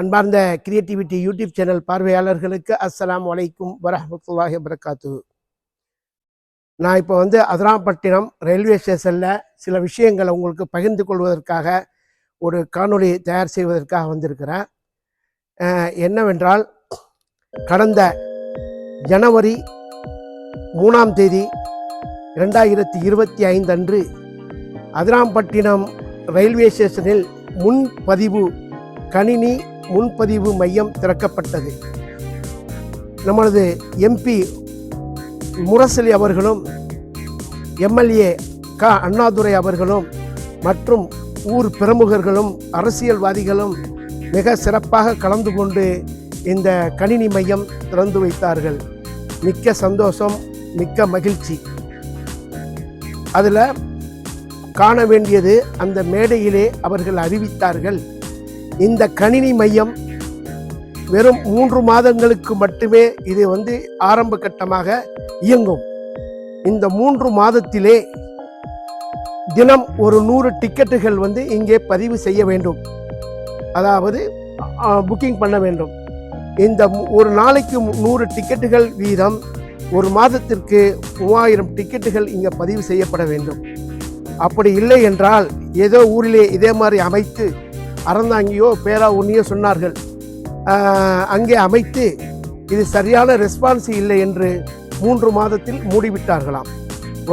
அன்பார்ந்த creativity YouTube channel பார்வையாளர்களுக்கு அஸ்லாம் அலைக்கும் வரமத்துல்லாஹி வரகாத்து நான் இப்போ வந்து அதிராம்பட்டினம் ரயில்வே ஸ்டேஷனில் சில விஷயங்களை உங்களுக்கு பகிர்ந்து கொள்வதற்காக ஒரு காணொளி தயார் செய்வதற்காக வந்திருக்கிறேன். என்னவென்றால் கடந்த ஜனவரி மூணாம் தேதி ரெண்டாயிரத்தி இருபத்தி ஐந்து அன்று அதிராம்பட்டினம் ரயில்வே ஸ்டேஷனில் முன்பதிவு கணினி முன்பதிவு மையம் திறக்கப்பட்டது. நமது எம்பி முரசலி அவர்களும் எம்எல்ஏ க. அண்ணாதுரை அவர்களும் மற்றும் ஊர் பிரமுகர்களும் அரசியல்வாதிகளும் மிக சிறப்பாக கலந்து கொண்டு இந்த கணினி மையம் திறந்து வைத்தார்கள். மிக்க சந்தோஷம் மிக்க மகிழ்ச்சி. அதில் காண வேண்டியது அந்த மேடையிலே அவர்கள் அறிவித்தார்கள். இந்த கணினி மையம் வெறும் மூன்று மாதங்களுக்கு மட்டுமே இது வந்து ஆரம்ப கட்டமாக இயங்கும். இந்த மூன்று மாதத்திலே தினம் ஒரு நூறு டிக்கெட்டுகள் வந்து இங்கே பதிவு செய்ய வேண்டும். அதாவது புக்கிங் பண்ண வேண்டும். இந்த ஒரு நாளைக்கு நூறு டிக்கெட்டுகள் வீதம் ஒரு மாதத்திற்கு மூவாயிரம் டிக்கெட்டுகள் இங்கே பதிவு செய்யப்பட வேண்டும். அப்படி இல்லை என்றால் ஏதோ ஊரிலே இதே மாதிரி அமைத்து அறந்தாங்கியோ பேரா ஒன்றியோ சொன்னார்கள். அங்கே அமைத்து இது சரியான ரெஸ்பான்ஸ் இல்லை என்று மூன்று மாதத்தில் மூடிவிட்டார்களாம்.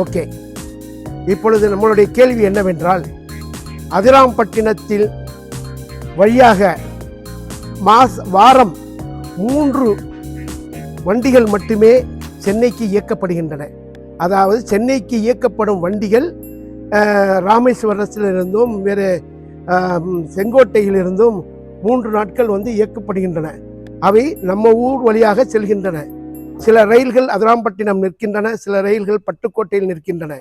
ஓகே. இப்பொழுது நம்மளுடைய கேள்வி என்னவென்றால் அதிராம்பட்டினத்தில் வழியாக மாஸ் வாரம் மூன்று வண்டிகள் மட்டுமே சென்னைக்கு இயக்கப்படுகின்றன. அதாவது சென்னைக்கு இயக்கப்படும் வண்டிகள் ராமேஸ்வரத்தில் ராமேஸ்வரத்திலிருந்தும் வேறு செங்கோட்டையிலிருந்தும் மூன்று நாட்கள் வந்து இயக்கப்படுகின்றன. அவை நம்ம ஊர் வழியாக செல்கின்றன. சில ரயில்கள் அதிராம்பட்டினம் நிற்கின்றன சில ரயில்கள் பட்டுக்கோட்டையில் நிற்கின்றன.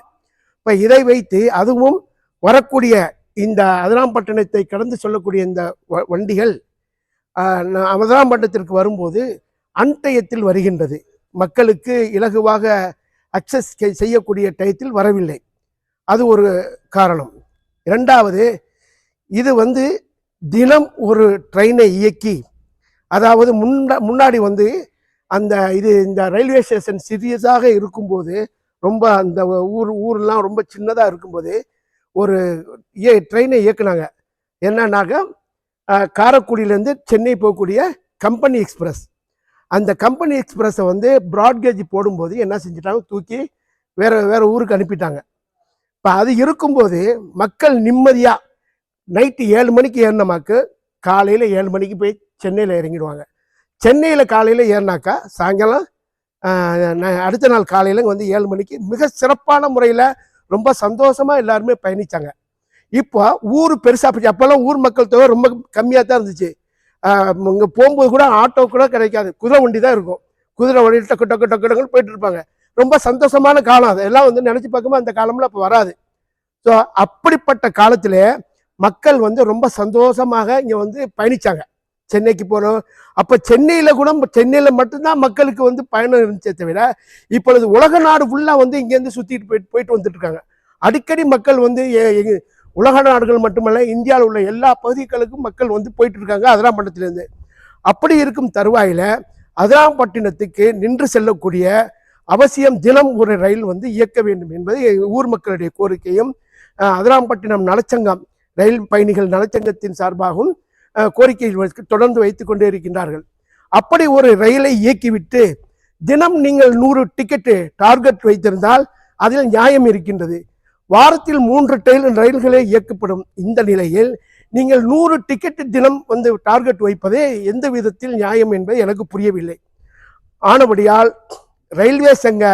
இப்போ இதை வைத்து அதுவும் வரக்கூடிய இந்த அதிராம்பட்டினத்தை கடந்து சொல்லக்கூடிய இந்த வ- வண்டிகள் அதுராம்பட்டினத்திற்கு அதிராம்பட்டினத்திற்கு வரும்போது அன்டயத்தில் வருகின்றது. மக்களுக்கு இலகுவாக அக்சஸ் செய்யக்கூடிய டயத்தில் வரவில்லை. அது ஒரு காரணம். இரண்டாவது இது வந்து தினம் ஒரு ட்ரெயினை இயக்கி அதாவது முன்னா முன்னாடி வந்து அந்த இது இந்த ரயில்வே ஸ்டேஷன் சிறியதாக இருக்கும்போது ரொம்ப அந்த ஊர் ஊர்லாம் ரொம்ப சின்னதாக இருக்கும்போது ஒரு ஏ ட்ரெயினை இயக்குனாங்க. என்னன்னாக்கா காரைக்குடியிலேருந்து சென்னை போகக்கூடிய கம்பெனி எக்ஸ்பிரஸ். அந்த கம்பெனி எக்ஸ்பிரஸை வந்து ப்ராட்கேஜ் போடும்போது என்ன செஞ்சிட்டாங்க? தூக்கி வேற வேற ஊருக்கு அனுப்பிட்டாங்க. இப்போ அது இருக்கும்போது மக்கள் நிம்மதியாக நைட்டு ஏழு மணிக்கு ஏறினமாக்கு காலையில் ஏழு மணிக்கு போய் சென்னையில் இறங்கிடுவாங்க. சென்னையில் காலையில் ஏறினாக்கா சாயங்காலம் அடுத்த நாள் காலையில் வந்து ஏழு மணிக்கு மிக சிறப்பான முறையில் ரொம்ப சந்தோஷமாக எல்லாருமே பயணித்தாங்க இப்போ ஊர் பெருசாக போச்சு. அப்போல்லாம் ஊர் மக்கள் தொகை ரொம்ப கம்மியாக தான் இருந்துச்சு. இங்கே போகும்போது கூட ஆட்டோ கூட கிடைக்காது. குதிரை வண்டி தான் இருக்கும். குதிரை வண்டி டக்கு டக்கு டக்கு டக்குன்னு போயிட்டு இருப்பாங்க. ரொம்ப சந்தோஷமான காலம். அதெல்லாம் வந்து நினச்சி பார்க்கும்போது அந்த காலம்லாம் இப்போ வராது. ஸோ அப்படிப்பட்ட காலத்தில் மக்கள் வந்து ரொம்ப சந்தோஷமாக இங்கே வந்து பயணிச்சாங்க. சென்னைக்கு போகிறோம் அப்போ சென்னையில் கூட சென்னையில் மட்டும்தான் மக்களுக்கு வந்து பயணம் இருந்துச்சே தவிர இப்பொழுது உலக நாடு ஃபுல்லாக வந்து இங்கேருந்து சுற்றிட்டு போயிட்டு போயிட்டு வந்துட்டு இருக்காங்க அடிக்கடி மக்கள் வந்து உலக நாடுகள் மட்டுமல்ல இந்தியாவில் உள்ள எல்லா பகுதிகளுக்கும் மக்கள் வந்து போயிட்டு இருக்காங்க அதிராம்பட்டினத்திலேருந்து அப்படி இருக்கும் தருவாயில் அதிராம்பட்டினத்துக்கு நின்று செல்லக்கூடிய அவசியம் தினம் ஒரு ரயில் வந்து இயக்க வேண்டும் என்பது ஊர் மக்களுடைய கோரிக்கையும் அதராம்பட்டினம் அதிராம்பட்டினம் நலச்சங்கம் ரயில் பயணிகள் நலச்சங்கத்தின் சார்பாகவும் கோரிக்கைகள் தொடர்ந்து வைத்துக் கொண்டே இருக்கின்றார்கள். அப்படி ஒரு ரயிலை இயக்கிவிட்டு தினம் நீங்கள் நூறு டிக்கெட்டு டார்கெட் வைத்திருந்தால் அதில் நியாயம் இருக்கின்றது. வாரத்தில் மூன்று டெயில் ரயில்களே இயக்கப்படும் இந்த நிலையில் நீங்கள் நூறு டிக்கெட்டு தினம் வந்து டார்கெட் வைப்பதே எந்த விதத்தில் நியாயம் என்பது எனக்கு புரியவில்லை. ஆனபடியால் ரயில்வே சங்க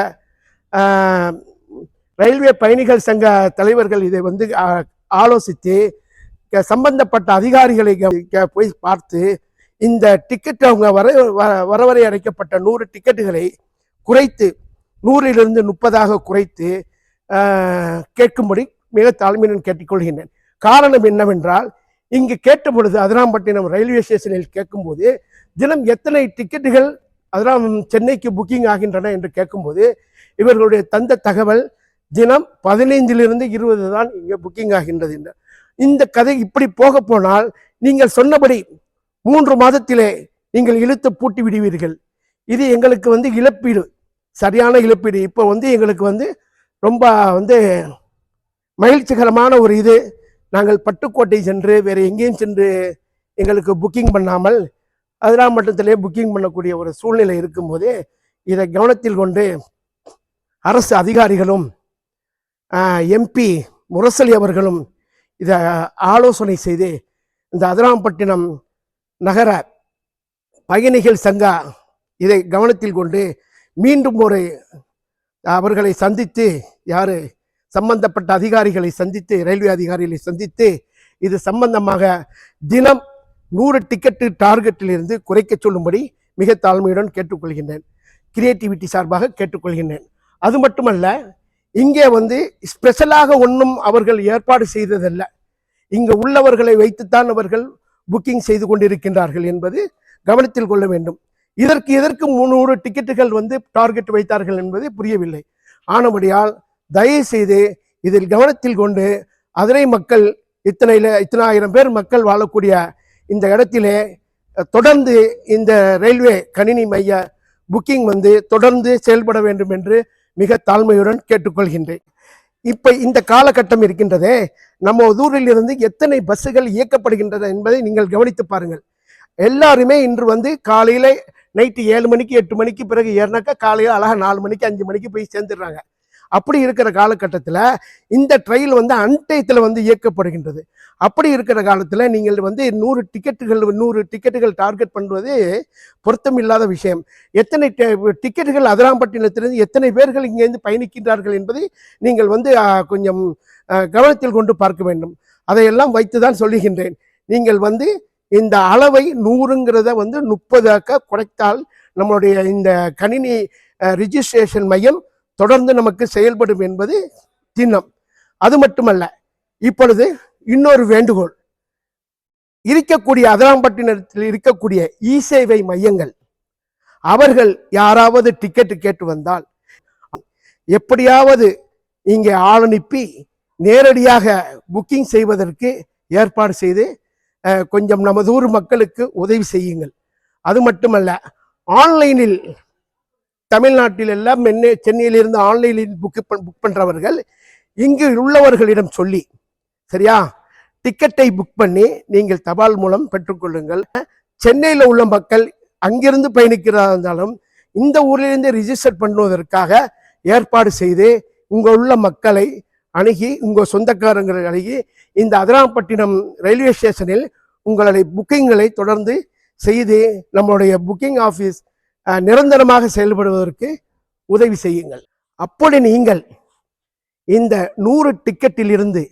ரயில்வே பயணிகள் சங்க தலைவர்கள் இதை வந்து ஆலோசித்து சம்பந்தப்பட்ட அதிகாரிகளை போய் பார்த்து இந்த டிக்கெட் அவங்க வர வ- வரவரை அடைக்கப்பட்ட நூறு டிக்கெட்டுகளை குறைத்து நூறிலிருந்து முப்பதாக குறைத்து கேட்கும்படி மிக தாழ்மையுடன் கேட்டுக்கொள்கின்றேன். காரணம் என்னவென்றால் இங்கு கேட்ட பொழுது அதிராம்பட்டினம் ரயில்வே ஸ்டேஷனில் கேட்கும்போது தினம் எத்தனை டிக்கெட்டுகள் அதெல்லாம் சென்னைக்கு புக்கிங் ஆகின்றன என்று கேட்கும்போது இவர்களுடைய தந்த தகவல் தினம் பதினைந்திலிருந்து இருபது தான் இங்கே புக்கிங் ஆகின்றது என்று. இந்த கதை இப்படி போக போனால் நீங்கள் சொன்னபடி மூன்று மாதத்திலே நீங்கள் இழுத்து பூட்டி விடுவீர்கள். இது எங்களுக்கு வந்து இழப்பீடு சரியான இழப்பீடு. இப்போ வந்து எங்களுக்கு வந்து ரொம்ப வந்து மகிழ்ச்சிகரமான ஒரு இது. நாங்கள் பட்டுக்கோட்டை சென்று வேறு எங்கேயும் சென்று எங்களுக்கு புக்கிங் பண்ணாமல் அதிராம் மட்டத்திலே புக்கிங் பண்ணக்கூடிய ஒரு சூழ்நிலை இருக்கும்போது இதை கவனத்தில் கொண்டு அரசு அதிகாரிகளும் எம்பி முரசலி அவர்களும் இதை ஆலோசனை செய்து இந்த அதிராம்பட்டினம் நகர பயணிகள் சங்கா இதை கவனத்தில் கொண்டு மீண்டும் ஒரு அவர்களை சந்தித்து யார் சம்பந்தப்பட்ட அதிகாரிகளை சந்தித்து ரயில்வே அதிகாரிகளை சந்தித்து இது சம்பந்தமாக தினம் நூறு டிக்கெட்டு டார்கெட்டிலிருந்து குறைக்க சொல்லும்படி மிக தாழ்மையுடன் கேட்டுக்கொள்கின்றேன். கிரியேட்டிவிட்டி சார்பாக கேட்டுக்கொள்கின்றேன். அது மட்டுமல்ல இங்கே வந்து ஸ்பெஷலாக ஒன்றும் அவர்கள் ஏற்பாடு செய்ததல்ல. இங்கே உள்ளவர்களை வைத்துத்தான் அவர்கள் புக்கிங் செய்து கொண்டிருக்கின்றார்கள் என்பது கவனத்தில் கொள்ள வேண்டும். இதற்கு எதற்கு முந்நூறு டிக்கெட்டுகள் வந்து டார்கெட் வைத்தார்கள் என்பது புரியவில்லை. ஆனபடியால் தயவு செய்து இதில் கவனத்தில் கொண்டு அதிரை மக்கள் இத்தனையில் இத்தனை ஆயிரம் பேர் மக்கள் வாழக்கூடிய இந்த இடத்திலே தொடர்ந்து இந்த ரயில்வே கணினி மைய புக்கிங் வந்து தொடர்ந்து செயல்பட வேண்டும் என்று மிக தாழ்மையுடன் கேட்டுக்கொள்கின்றேன். இப்போ இந்த காலகட்டம் இருக்கின்றதே நம்ம ஊரில் இருந்து எத்தனை பஸ்ஸுகள் இயக்கப்படுகின்றன என்பதை நீங்கள் கவனித்து பாருங்கள். எல்லாருமே இன்று வந்து காலையில நைட்டு ஏழு மணிக்கு எட்டு மணிக்கு பிறகு ஏறினாக்கா காலையில் அழகாக நாலு மணிக்கு அஞ்சு மணிக்கு போய் சேர்ந்துடுறாங்க. அப்படி இருக்கிற காலகட்டத்தில் இந்த ட்ரெயில் வந்து அன்டயத்தில் வந்து இயக்கப்படுகின்றது. அப்படி இருக்கிற காலத்தில் நீங்கள் வந்து நூறு டிக்கெட்டுகள் நூறு டிக்கெட்டுகள் டார்கெட் பண்ணுவது பொருத்தமில்லாத விஷயம். எத்தனை டிக்கெட்டுகள் அதிராம்பட்டினத்திலிருந்து எத்தனை பேர்கள் இங்கேருந்து பயணிக்கின்றார்கள் என்பதை நீங்கள் வந்து கொஞ்சம் கவனத்தில் கொண்டு பார்க்க வேண்டும். அதையெல்லாம் வைத்து தான் சொல்லுகின்றேன். நீங்கள் வந்து இந்த அளவை நூறுங்கிறத வந்து முப்பதாக்க குறைத்தால் நம்மளுடைய இந்த கணினி ரிஜிஸ்ட்ரேஷன் மையம் தொடர்ந்து நமக்கு செயல்படும் என்பது திண்ணம். அது மட்டுமல்ல இப்பொழுது இன்னொரு வேண்டுகோள். இருக்கக்கூடிய அதிராம்பட்டினத்தில் இருக்கக்கூடிய இ சேவை மையங்கள் அவர்கள் யாராவது டிக்கெட் கேட்டு வந்தால் எப்படியாவது இங்கே ஆளனுப்பி நேரடியாக புக்கிங் செய்வதற்கு ஏற்பாடு செய்து கொஞ்சம் நமது ஊர் மக்களுக்கு உதவி செய்யுங்கள். அது மட்டுமல்ல ஆன்லைனில் தமிழ்நாட்டில் எல்லாம் என்ன சென்னையிலிருந்து ஆன்லைனில் புக் புக் பண்ணுறவர்கள் இங்கு உள்ளவர்களிடம் சொல்லி சரியா? டிக்கெட்டை புக் பண்ணி நீங்கள் தபால் மூலம் பெற்றுக்கொள்ளுங்கள். சென்னையில் உள்ள மக்கள் அங்கிருந்து பயணிக்கிறதா இருந்தாலும் இந்த ஊரிலிருந்து ரிஜிஸ்டர் பண்ணுவதற்காக ஏற்பாடு செய்து உங்கள் உள்ள மக்களை அணுகி உங்கள் சொந்தக்காரங்களை அணுகி இந்த அதராம்பட்டினம் ரயில்வே ஸ்டேஷனில் உங்களுடைய புக்கிங்களை தொடர்ந்து செய்து நம்மளுடைய புக்கிங் ஆஃபீஸ் நிரந்தரமாக செயல்படுவதற்கு உதவி செய்யுங்கள். அப்படி நீங்கள் இந்த நூறு டிக்கெட்டில் இருந்து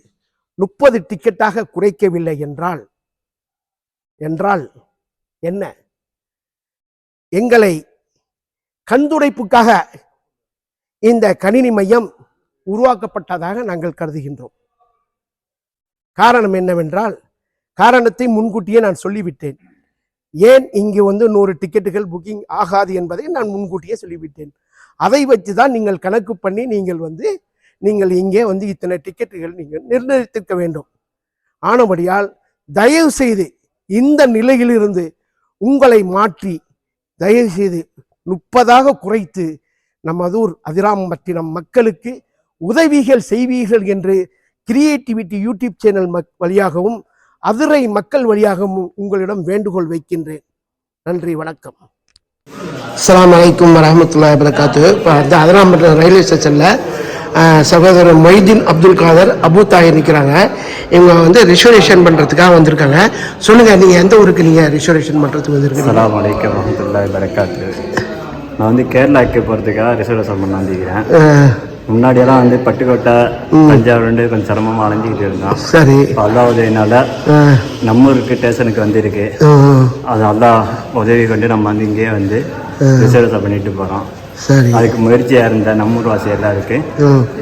முப்பது டிக்கெட்டாக குறைக்கவில்லை என்றால் என்றால் என்ன? எங்களை கண்துடைப்புக்காக இந்த கணினி மையம் உருவாக்கப்பட்டதாக நாங்கள் கருதுகின்றோம். காரணம் என்னவென்றால் காரணத்தை முன்கூட்டியே நான் சொல்லிவிட்டேன். ஏன் இங்கு வந்து நூறு டிக்கெட்டுகள் புக்கிங் ஆகாது என்பதை நான் முன்கூட்டியே சொல்லிவிட்டேன். அதை வச்சு தான் நீங்கள் கணக்கு பண்ணி நீங்கள் வந்து நீங்கள் இங்கே வந்து இத்தனை டிக்கெட்டுகள் நீங்கள் நிர்ணயித்திருக்க வேண்டும். ஆனபடியால் தயவு செய்து இந்த நிலையிலிருந்து உங்களை மாற்றி தயவு செய்து முப்பதாக குறைத்து நமதூர் அதிராம்பட்டினம் மக்களுக்கு உதவிகள் செய்வீர்கள் என்று கிரியேட்டிவிட்டி யூடியூப் சேனல் மக் வழியாகவும் அதிரை மக்கள் வழியாகவும் உங்களிடம் வேண்டுகோள் வைக்கின்றேன். நன்றி வணக்கம். அஸ்லாம் வலைக்கம் வரமத்துல்லாய் வரகாத்து இப்போ வந்து அதிராம்பட்டினம் ரயில்வே ஸ்டேஷனில் சகோதரர் மொய்தீன் அப்துல் காதர் அபு தாயர் நிற்கிறாங்க இவங்க வந்து ரிசர்வேஷன் பண்ணுறதுக்காக வந்திருக்காங்க. சொல்லுங்கள் நீங்கள் எந்த ஊருக்கு நீங்கள் ரிசர்வேஷன் பண்ணுறதுக்கு வந்திருக்கீங்க? அஸ்ஸலாமு அலைக்கும் வரமத்துல்லாஹி வரகாத்து நான் வந்து கேரளாக்கு போகிறதுக்காக ரிசர்வேஷன் பண்ண வந்திருக்கிறேன் அஹ், முன்னாடியெல்லாம் வந்து பட்டுக்கோட்டை தஞ்சாவூர் கொஞ்சம் சிரமமாக அலைஞ்சிக்கிட்டு இருந்தோம் சரி. இப்போ அல்லா உதவினால நம்ம ஊருக்கு ஸ்டேஷனுக்கு வந்திருக்கு. அது அல்லா உதவி கொண்டு நம்ம வந்து இங்கேயே வந்து ரிசர்வேஷன் பண்ணிட்டு போகிறோம் சரி. அதுக்கு முயற்சியாக இருந்த நம்மூர் வாசி எல்லாருக்கும்.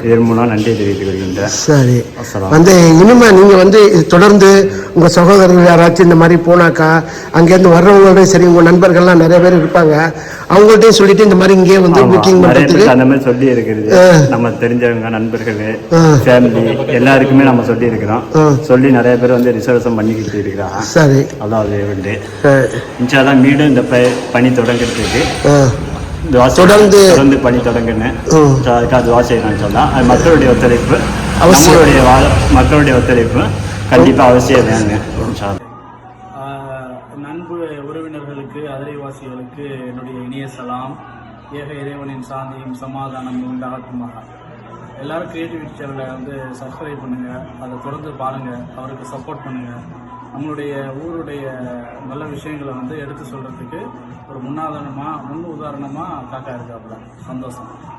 இதன் மூலம் நன்றி தெரிவித்துக் கொள்கின்றேன். சரி. வந்து இனிமே நீங்க வந்து தொடர்ந்து உங்க சகோதரர்கள் யாராச்சும் இந்த மாதிரி போனாக்கா அங்கேருந்து வர்றவங்களோட சரி உங்க நண்பர்கள்லாம் நிறைய பேர் இருப்பாங்க. அவங்கள்ட்டையும் சொல்லிட்டு இந்த மாதிரி இங்கேயே வந்து புக்கிங் பேருக்கு அந்த மாதிரி சொல்லி இருக்கிறது நம்ம தெரிஞ்சவங்க நண்பர்கள். ஃபேமிலி எல்லாருக்குமே நம்ம சொல்லி இருக்கிறோம். சொல்லி நிறைய பேர் வந்து ரிசர்வேஷன் பண்ணிக்கிட்டு இருக்கிறாங்க. சரி. அதான் அது உண்டு. ஆ, இன்ஷால்லா மீண்டும் இந்த பணி தொடங்குறதுக்கு. தொடர்ந்து- தொடர்ந்து பணி தொடங்குன்னு ம். So, அதுக்காக துவா செய்யணும்னு சொன்னா அது மக்களுடைய ஒத்துழைப்பு. வா- மக்களுடைய ஒத்துழைப்பு. கண்டிப்பா அவசியம் வேணுங்க. இன்ஷா அல்லாஹ். ஆஹ் நண்பு உறவினர்களுக்கு அதிரைவாசிகளுக்கு என்னுடைய இனிய சலாம். ஏக இறைவனின் சாந்தியும் சமாதானமும் உண்டாகட்டுமாக. எல்லாரும் கிரியேட்டிவிட்டி சேனலை வந்து சப்ஸ்கிரைப் பண்ணுங்க. அதை தொடர்ந்து பாருங்க. அவருக்கு சப்போர்ட் பண்ணுங்க. நம்மளுடைய ஊருடைய நல்ல விஷயங்களை வந்து எடுத்து சொல்றதுக்கு ஒரு முன்னாதாரணமா முன் உதாரணமா காக்கா இருக்காப்புல. சந்தோஷம்.